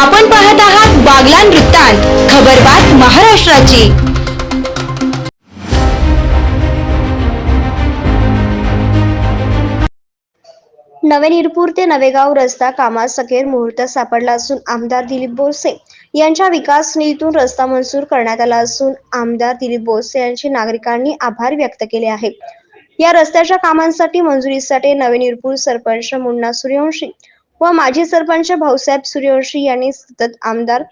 आपण पाहत आहात बागलान वृत्तांत खबरबात महाराष्ट्राची. नवे निरपूर ते नवेगाव रस्ता कामात सखेर मुहूर्त सापडला असून आमदार दिलीप बोरसे यांच्या विकास निधीतून रस्ता मंजूर करण्यात आला असून आमदार दिलीप बोरसे यांचे नागरिकांनी आभार व्यक्त केले आहे. या रस्त्याच्या कामांसाठी मंजुरीसाठी नवे निरपूर सरपंच मुन्ना सूर्यवंशी व माजी सरपंच भाऊसाहेब सूर्यवंशी यांनी सतत आमदार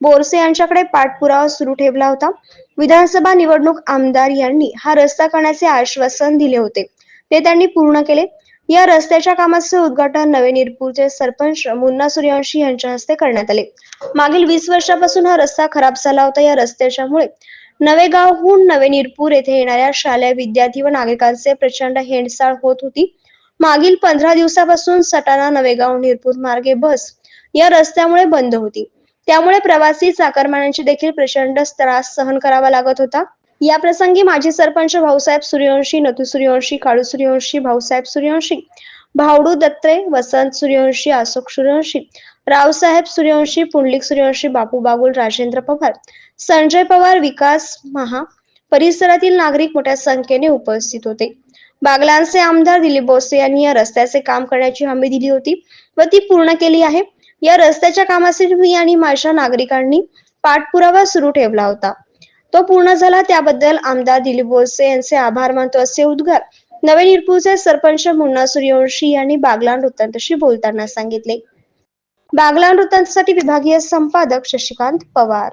बोरसे यांच्याकडे पाठपुरावा सुरू ठेवला होता. विधानसभा निवडणूक आमदार यांनी हा रस्ता करण्याचे आश्वासन दिले होते. ते त्यांनी पूर्ण केले. या रस्त्याच्या कामाचे उद्घाटन नवे निरपूरचे सरपंच मुन्ना सूर्यवंशी यांच्या हस्ते करण्यात आले. मागील वीस वर्षापासून हा रस्ता खराब झाला होता. या रस्त्याच्यामुळे नवेगावहून नवे निरपूर येथे येणाऱ्या शालेय विद्यार्थी व नागरिकांचे प्रचंड हेंडसाळ होत होती. मागील पंधरा दिवसापासून सटाणा नवेगाव निरपूर मार्गे बस या रस्त्यामुळे बंद होती. त्यामुळे प्रवासी चाकरमान्यांची देखील प्रचंड त्रास सहन करावा लागत होता. या प्रसंगी माजी सरपंच भाऊसाहेब सूर्यवंशी नथू सूर्यवंशी काळू सूर्यवंशी भाऊसाहेब सूर्यवंशी भावडू दत्रे वसंत सूर्यवंशी अशोक सूर्यवंशी रावसाहेब सूर्यवंशी पुंडलिक सूर्यवंशी बापू बागुल राजेंद्र पवार संजय पवार विकास महा परिसरातील नागरिक मोठ्या संख्येने उपस्थित होते. बागलांचे आमदार दिलीप बोसे यांनी या रस्त्याचे काम करण्याची हमी दिली होती व ती पूर्ण केली आहे. या रस्त्याच्या कामासाठी मी आणि माझ्या नागरिकांनी पाठपुरावा सुरू ठेवला होता. तो पूर्ण झाला त्याबद्दल आमदार दिलीप बोरसे यांचे आभार मानतो असे उद्गार नवे निरपूरचे सरपंच मुन्ना सूर्यवंशी यांनी बागलान वृत्तांतशी बोलताना सांगितले. बागलान वृत्तांतसाठी विभागीय संपादक शशिकांत पवार.